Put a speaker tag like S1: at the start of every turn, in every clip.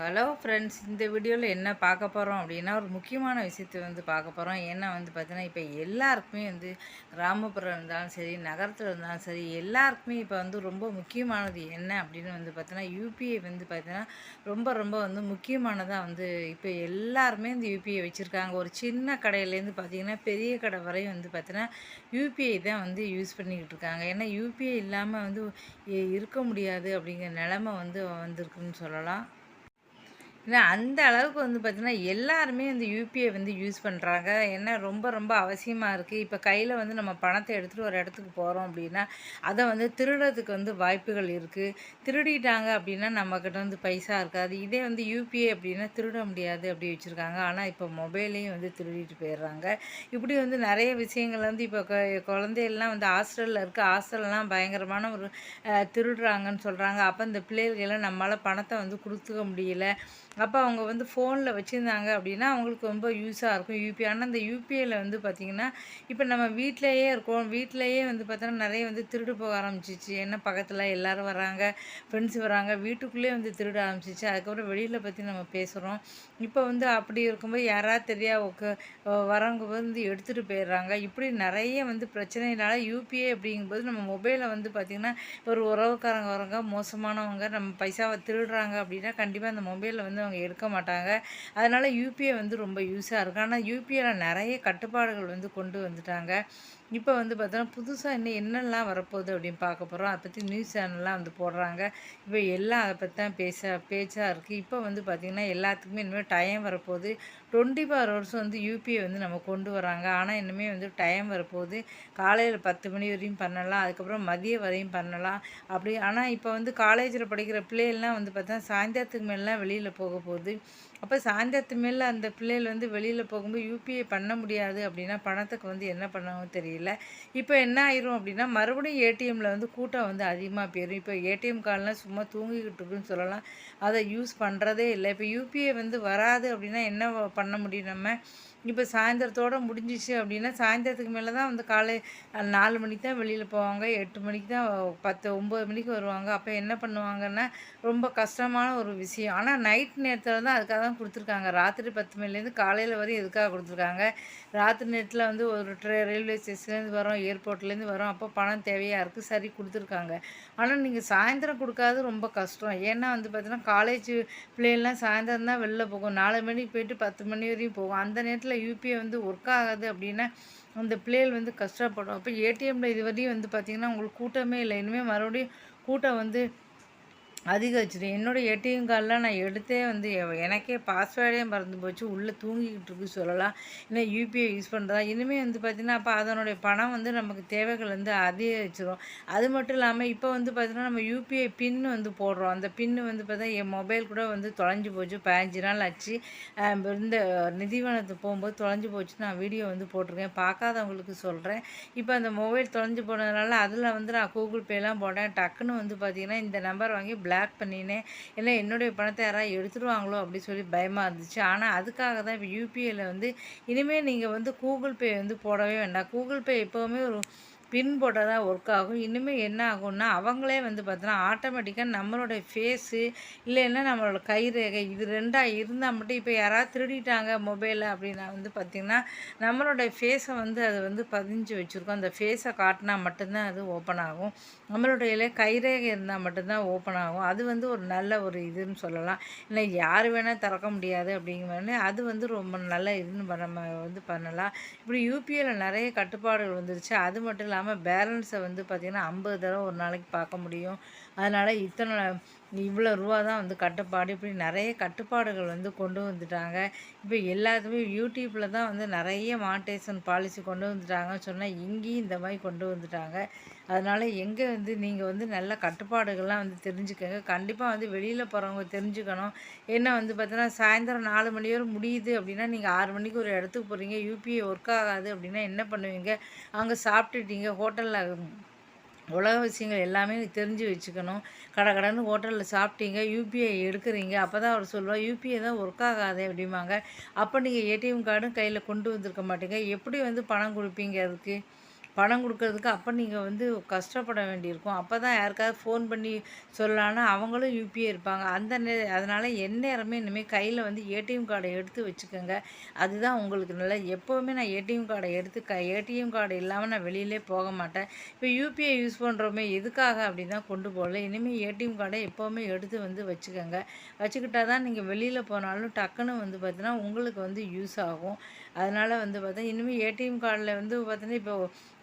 S1: Hello friends இந்த வீடியோவில் என்ன பார்க்க போகிறோம் அப்படின்னா ஒரு முக்கியமான விஷயத்தை வந்து பார்க்க போகிறோம் ஏன்னா வந்து பார்த்தீங்கன்னா இப்போ எல்லாருக்குமே வந்து கிராமப்புறம் இருந்தாலும் சரி நகரத்தில் இருந்தாலும் சரி எல்லாருக்குமே இப்போ வந்து ரொம்ப முக்கியமானது என்ன அப்படின்னு வந்து பார்த்தீங்கன்னா யூபிஐ வந்து பார்த்தீங்கன்னா ரொம்ப ரொம்ப வந்து முக்கியமானதாக வந்து இப்போ எல்லாருமே இந்த யூபிஐ வச்சுருக்காங்க. ஒரு சின்ன கடையிலேருந்து பார்த்தீங்கன்னா பெரிய கடை வரையும் வந்து பார்த்தீங்கன்னா யூபிஐ தான் வந்து யூஸ் பண்ணிக்கிட்டு இருக்காங்க. ஏன்னா யூபிஐ இல்லாமல் வந்து இருக்க முடியாது அப்படிங்கிற நிலமை வந்து வந்திருக்குன்னு சொல்லலாம். ஏன்னா அந்த அளவுக்கு வந்து பார்த்திங்கன்னா எல்லாருமே வந்து யூபிஐ வந்து யூஸ் பண்ணுறாங்க ஏன்னா ரொம்ப ரொம்ப அவசியமாக இருக்குது இப்போ கையில் வந்து நம்ம பணத்தை எடுத்துகிட்டு ஒரு இடத்துக்கு போகிறோம் அப்படின்னா அதை வந்து திருடுறதுக்கு வந்து வாய்ப்புகள் இருக்குது திருடிட்டாங்க அப்படின்னா நம்மக்கிட்ட வந்து பைசா இருக்காது. இதே வந்து யூபிஐ அப்படின்னா திருட முடியாது அப்படி வச்சுருக்காங்க. ஆனால் இப்போ மொபைலையும் வந்து திருடிட்டு போயிடுறாங்க. இப்படி வந்து நிறைய விஷயங்கள் வந்து இப்போ குழந்தைகள்லாம் வந்து ஹாஸ்டலில் இருக்குது ஹாஸ்டல்லாம் பயங்கரமான ஒரு திருடுறாங்கன்னு சொல்கிறாங்க அப்போ இந்த பிள்ளைகளெல்லாம் நம்மளால் பணத்தை வந்து கொடுத்துக்க முடியல. அப்போ அவங்க வந்து ஃபோனில் வச்சுருந்தாங்க அப்படின்னா அவங்களுக்கு ரொம்ப யூஸாக இருக்கும். யூபிஐ ஆனால் அந்த யூபிஐயில் வந்து பார்த்திங்கன்னா இப்போ நம்ம வீட்டிலையே இருக்கோம். வீட்டிலையே வந்து பார்த்தோன்னா நிறைய வந்து திருடு போக ஆரம்பிச்சிச்சு. என்ன பக்கத்தில் எல்லோரும் வராங்க ஃப்ரெண்ட்ஸ் வராங்க வீட்டுக்குள்ளேயே வந்து திருட ஆரம்பிச்சிச்சு. அதுக்கப்புறம் வெளியில் பற்றி நம்ம பேசுகிறோம் இப்போ வந்து அப்படி இருக்கும்போது யாராவது தெரியா உக்க- வரவங்க வந்து எடுத்துகிட்டு போயிடுறாங்க. இப்படி நிறைய வந்து பிரச்சனைனால யூபிஐ அப்படிங்கும்போது நம்ம மொபைலில் வந்து பார்த்திங்கன்னா ஒரு உறவுக்காரங்க வரவங்க மோசமானவங்க நம்ம பைசாவை திருடுறாங்க அப்படின்னா கண்டிப்பாக அந்த மொபைலில் வந்து அவங்க எடுக்க மாட்டாங்க. அதனால் யூபிஐ வந்து ரொம்ப யூஸாக இருக்கும் ஆனால் யூபிஐயில் நிறைய கட்டுப்பாடுகள் வந்து கொண்டு வந்துட்டாங்க. இப்போ வந்து பார்த்தோன்னா புதுசாக இன்னும் என்னெல்லாம் வரப்போகுது அப்படின்னு பார்க்க போகிறோம் அதை பற்றி நியூஸ் சேனல்லாம் வந்து போடுறாங்க. இப்போ எல்லாம் அதை பற்றி தான் பேச பேச்சாக இருக்குது இப்போ வந்து பார்த்திங்கன்னா எல்லாத்துக்குமே இனிமேல் டைம் வரப்போகுது. டுவெண்ட்டி ஃபோர் ஹவர்ஸ் வந்து யூபிஐ வந்து நம்ம கொண்டு வராங்க. ஆனால் இனிமேல் வந்து டைம் வரப்போகுது. காலையில் பத்து மணி வரையும் பண்ணலாம். அதுக்கப்புறம் மதியம் வரையும் பண்ணலாம். அப்படி ஆனால் இப்போ வந்து காலேஜில் படிக்கிற பிள்ளைகள்லாம் வந்து பார்த்தா சாயந்தரத்துக்கு மேலாம் வெளியில் போக போகுது. அப்போ சாயந்தரத்து மேலே அந்த பிள்ளைகள் வந்து வெளியில் போகும்போது யூபிஐ பண்ண முடியாது அப்படின்னா பணத்துக்கு வந்து என்ன பண்ணவும் தெரியல. இப்போ என்ன ஆயிரும் அப்படின்னா மறுபடியும் ஏடிஎம்மில் வந்து கூட்டம் வந்து அதிகமாக போயிடும் இப்போ ஏடிஎம் கார்டெலாம் சும்மா தூங்கிக்கிட்டு இருக்குன்னு சொல்லலாம். அதை யூஸ் பண்ணுறதே இல்லை. இப்போ யூபிஐ வந்து வராது அப்படின்னா என்ன பண்ண முடியும் நம்ம? இப்போ சாயந்தரத்தோடு முடிஞ்சிச்சு அப்படின்னா சாயந்தரத்துக்கு மேலே தான் வந்து காலை நாலு மணிக்கு தான் வெளியில் போவாங்க எட்டு மணிக்கு தான் பத்து ஒம்பது மணிக்கு வருவாங்க. அப்போ என்ன பண்ணுவாங்கன்னா ரொம்ப கஷ்டமான ஒரு விஷயம். ஆனால் நைட் நேரத்தில் தான் அதுக்காக தான் கொடுத்துருக்காங்க. ராத்திரி பத்து மணிலேருந்து காலையில் வரையும் எதுக்காக கொடுத்துருக்காங்க? ராத்திரி நேரத்தில் வந்து ஒரு ட்ரெ ரயில்வே ஸ்டேஷன்லேருந்து வரோம் ஏர்போர்ட்லேருந்து வரோம். அப்போ பணம் தேவையாக இருக்குது சரி கொடுத்துருக்காங்க. ஆனால் நீங்கள் சாயந்தரம் கொடுக்காது ரொம்ப கஷ்டம். ஏன்னா வந்து பார்த்தீங்கன்னா காலேஜ் பிள்ளைகள்லாம் சாயந்தரம் தான் வெளில போகும். நாலு மணிக்கு போயிட்டு பத்து மணி வரையும் போகும். அந்த நேரத்தில் யூபிஐ வந்து ஒர்க் ஆகாது அப்படின்னா அந்த பிள்ளைகள் வந்து கஷ்டப்படும். அப்போ ஏடிஎம்மில் இது வரையும் வந்து பார்த்திங்கன்னா உங்களுக்கு கூட்டமே இல்லை. இனிமேல் மறுபடியும் கூட்டம் வந்து அதிகரிச்சிடும் என்னோடய ஏடிஎம் கார்டெலாம் நான் எடுத்தே வந்து எனக்கே பாஸ்வேர்டே மறந்து போச்சு. உள்ளே தூங்கிக்கிட்டு இருக்கு சொல்லலாம். இன்னும் யூபிஐ யூஸ் பண்ணுறதா இனிமேல் வந்து பார்த்திங்கன்னா அப்போ அதனுடைய பணம் வந்து நமக்கு தேவைகள் வந்து அதிகரிச்சிரும். அது மட்டும் இல்லாமல் இப்போ வந்து பார்த்திங்கன்னா நம்ம யூபிஐ பின் வந்து போடுறோம். அந்த பின்னு வந்து பார்த்தா என் மொபைல் கூட வந்து தொலைஞ்சு போச்சு. பதினஞ்சு நாள் ஆச்சு. இந்த நிதிவனத்துக்கு போகும்போது தொலைஞ்சு போச்சு. நான் வீடியோ வந்து போட்டிருக்கேன். பார்க்காதவங்களுக்கு சொல்கிறேன் இப்போ அந்த மொபைல் தொலைஞ்சு போனதுனால அதில் வந்து நான் கூகுள் பேலாம் போட்டேன். டக்குன்னு வந்து பார்த்திங்கன்னா இந்த நம்பர் வாங்கி பிளாக் பண்ணினேன் இல்லை என்னுடைய பணத்தை யாராவது எடுத்துருவாங்களோ? அப்படின்னு சொல்லி பயமாக இருந்துச்சு. ஆனால் அதுக்காக தான் இப்போ யூபிஐயில் வந்து இனிமேல் நீங்கள் வந்து கூகுள் பே வந்து போடவே வேண்டாம். கூகுள் பே எப்போவுமே ஒரு பின் போட்டால் தான் ஒர்க் ஆகும். இனிமேல் என்ன ஆகும்னா அவங்களே வந்து பார்த்தோன்னா ஆட்டோமேட்டிக்காக நம்மளுடைய ஃபேஸு இல்லைன்னா நம்மளோட கை ரேகை இது ரெண்டாக இருந்தால் மட்டும் இப்போ யாராவது திருடிட்டாங்க மொபைலில் அப்படின்னா வந்து பார்த்திங்கன்னா நம்மளோட ஃபேஸை வந்து அது வந்து பதிஞ்சு வச்சுருக்கோம். அந்த ஃபேஸை காட்டினா மட்டும்தான் அது ஓப்பன் ஆகும். நம்மளுடைய கைரேகை இருந்தால் மட்டும்தான் ஓப்பன் ஆகும். அது வந்து ஒரு நல்ல ஒரு இதுன்னு சொல்லலாம். இல்லை யார் வேணால் திறக்க முடியாது அப்படிங்கிறது அது வந்து ரொம்ப நல்ல இதுன்னு நம்ம வந்து பண்ணலாம். இப்படி யூபிஐயில் நிறைய கட்டுப்பாடுகள் வந்துருச்சு. அது மட்டும் இல்லாமல் பேலன்ஸை வந்து பார்த்திங்கன்னா ஐம்பது தடவை ஒரு நாளைக்கு பார்க்க முடியும். அதனால் இத்தனை இவ்வளோ ரூபா தான் வந்து கட்டுப்பாடு. இப்படி நிறைய கட்டுப்பாடுகள் வந்து கொண்டு வந்துட்டாங்க. இப்போ எல்லாத்துமே யூடியூப்பில் தான் வந்து நிறைய மானிட்டேஷன் பாலிசி கொண்டு வந்துட்டாங்கன்னு சொன்னால் இங்கேயும் இந்த மாதிரி கொண்டு வந்துட்டாங்க. அதனால் எங்கே வந்து நீங்கள் வந்து நல்ல கட்டுப்பாடுகள்லாம் வந்து தெரிஞ்சுக்கோங்க. கண்டிப்பாக வந்து வெளியில் போகிறவங்க தெரிஞ்சுக்கணும். என்ன வந்து பார்த்தீங்கன்னா சாயந்தரம் நாலு மணி வரை முடியுது அப்படின்னா நீங்கள் ஆறு மணிக்கு ஒரு இடத்துக்கு போகிறீங்க யூபிஐ ஒர்க் ஆகாது அப்படின்னா என்ன பண்ணுவீங்க? அங்கே சாப்பிட்டுட்டீங்க. ஹோட்டலில் உலக விஷயங்கள் எல்லாமே தெரிஞ்சு வச்சுக்கணும். கடை கடைன்னு ஹோட்டலில் சாப்பிட்டீங்க யூபிஐ எடுக்கிறீங்க. அப்போ தான் அவர் சொல்லுவார் யூபிஐ தான் ஒர்க் ஆகாதே அப்படிம்பாங்க. அப்போ நீங்கள் ஏடிஎம் கார்டும் கையில் கொண்டு வந்திருக்க மாட்டீங்க. எப்படி வந்து பணம் கொடுப்பீங்க அதுக்கு? பணம் கொடுக்கறதுக்கு அப்போ நீங்கள் வந்து கஷ்டப்பட வேண்டியிருக்கும். அப்போ தான் யாருக்காவது ஃபோன் பண்ணி சொல்லலான்னா அவங்களும் யூபிஐ இருப்பாங்க. அந்த நே அதனால் எந்நேரமே இனிமேல் கையில் வந்து ஏடிஎம் கார்டை எடுத்து வச்சுக்கோங்க. அதுதான் உங்களுக்கு நல்ல. எப்போவுமே நான் ஏடிஎம் கார்டை எடுத்து க ஏடிஎம் கார்டு இல்லாமல் நான் வெளியிலே போக மாட்டேன். இப்போ யூபிஐ யூஸ் பண்ணுறோமே எதுக்காக அப்படி தான் கொண்டு போகல? இனிமேல் ஏடிஎம் கார்டை எப்போவுமே எடுத்து வந்து வச்சுக்கோங்க. வச்சுக்கிட்டா தான் நீங்கள் வெளியில் போனாலும் டக்குன்னு வந்து பார்த்தீங்கன்னா உங்களுக்கு வந்து யூஸ் ஆகும். அதனால் வந்து பார்த்தா இனிமேல் ஏடிஎம் கார்டில் வந்து பார்த்தீங்கன்னா இப்போ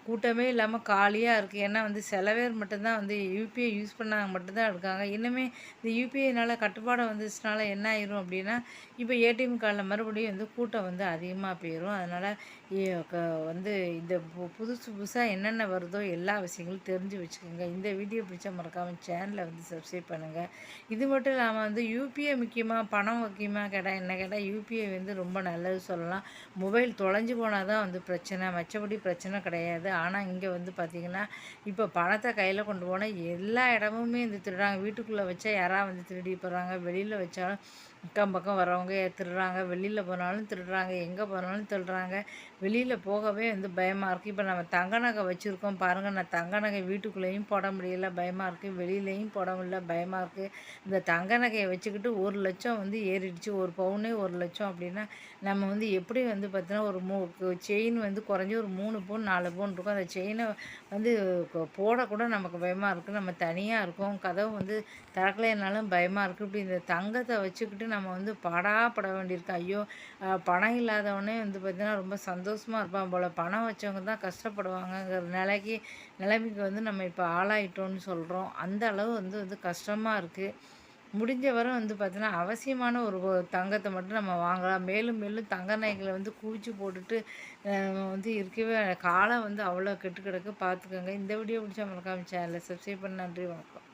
S1: கூட்டமே இல்லாமல் காலியாக இருக்குது ஏன்னா வந்து சில பேர் மட்டும்தான் வந்து யூபிஐ யூஸ் பண்ணாங்க மட்டும்தான் இருக்காங்க. இன்னுமே இந்த யூபிஐனால் கட்டுப்பாடு வந்துச்சுனால என்ன ஆயிரும் அப்படின்னா இப்போ ஏடிஎம் கார்டில் மறுபடியும் வந்து கூட்டம் வந்து அதிகமாக போயிடும் அதனால் வந்து இந்த புதுசு புதுசாக என்னென்ன வருதோ எல்லா விஷயங்களும் தெரிஞ்சு வச்சுக்கோங்க. இந்த வீடியோ பிடிச்சா மறக்காமல் சேனலை வந்து சப்ஸ்கிரைப் பண்ணுங்கள் இது மட்டும் இல்லாமல் வந்து யூபிஐ முக்கியமாக பணம் முக்கியமாக கேட்டால் என்ன கேட்டால் யூபிஐ வந்து ரொம்ப நல்லது சொல்லலாம். மொபைல் தொலைஞ்சு போனால் தான் வந்து பிரச்சனை. மற்றபடி பிரச்சனை கிடையாது. ஆனால் இங்கே வந்து பார்த்திங்கன்னா இப்போ பணத்தை கையில் கொண்டு போனால் எல்லா இடமுமே வந்து திருடுறாங்க. வீட்டுக்குள்ளே வச்சா யாராவது வந்து திருடி போகிறாங்க வெளியில் வச்சாலும் அக்கம் பக்கம் வரவங்க திருடுறாங்க வெளியில் போனாலும் திருடுறாங்க எங்கே போனாலும் திருடுறாங்க. வெளியில் போகவே வந்து பயமாக இருக்குது இப்போ நம்ம தங்க நகை வச்சுருக்கோம் பாருங்கள் நான் தங்க நகை வீட்டுக்குள்ளேயும் போட முடியல பயமாக இருக்குது வெளியிலையும் போட முடியல பயமாக இருக்குது இந்த தங்க நகையை வச்சுக்கிட்டு ஒரு லட்சம் வந்து ஏறிடுச்சு. ஒரு பவுனே ஒரு லட்சம் அப்படின்னா நம்ம வந்து எப்படி வந்து பார்த்தீங்கன்னா ஒரு மூ செயின் வந்து குறைஞ்சி ஒரு மூணு பவுன் நாலு பவுன் இருக்கும். அந்த செயினை வந்து போடக்கூட நமக்கு பயமாக இருக்குது நம்ம தனியாக இருக்கோம். கதவு வந்து திறக்கலைனாலும் பயமாக இருக்குது இப்படி இந்த தங்கத்தை வச்சுக்கிட்டு நம்ம வந்து படாப்பட வேண்டியிருக்கு. ஐயோ பணம் இல்லாதவனே வந்து பார்த்திங்கன்னா ரொம்ப சந்தோஷமாக இருப்பான் போல். பணம் வச்சவங்க தான் கஷ்டப்படுவாங்கங்கிற நிலைக்கு நிலைமைக்கு வந்து நம்ம இப்போ ஆளாயிட்டோம்னு சொல்கிறோம் அந்த அளவு வந்து வந்து கஷ்டமாக இருக்குது முடிஞ்ச வரை வந்து பார்த்திங்கன்னா அவசியமான ஒரு தங்கத்தை மட்டும் நம்ம வாங்கலாம். மேலும் மேலும் தங்க நகைகளை வந்து குவிச்சு போட்டுட்டு வந்து இருக்கவே காலம் வந்து அவ்வளோ கெட்டு கிடக்கு. பார்த்துக்கோங்க இந்த வீடியோ பிடிச்சா மறக்காம சேனலை சப்ஸ்கிரைப் பண்ண. நன்றி வணக்கம்.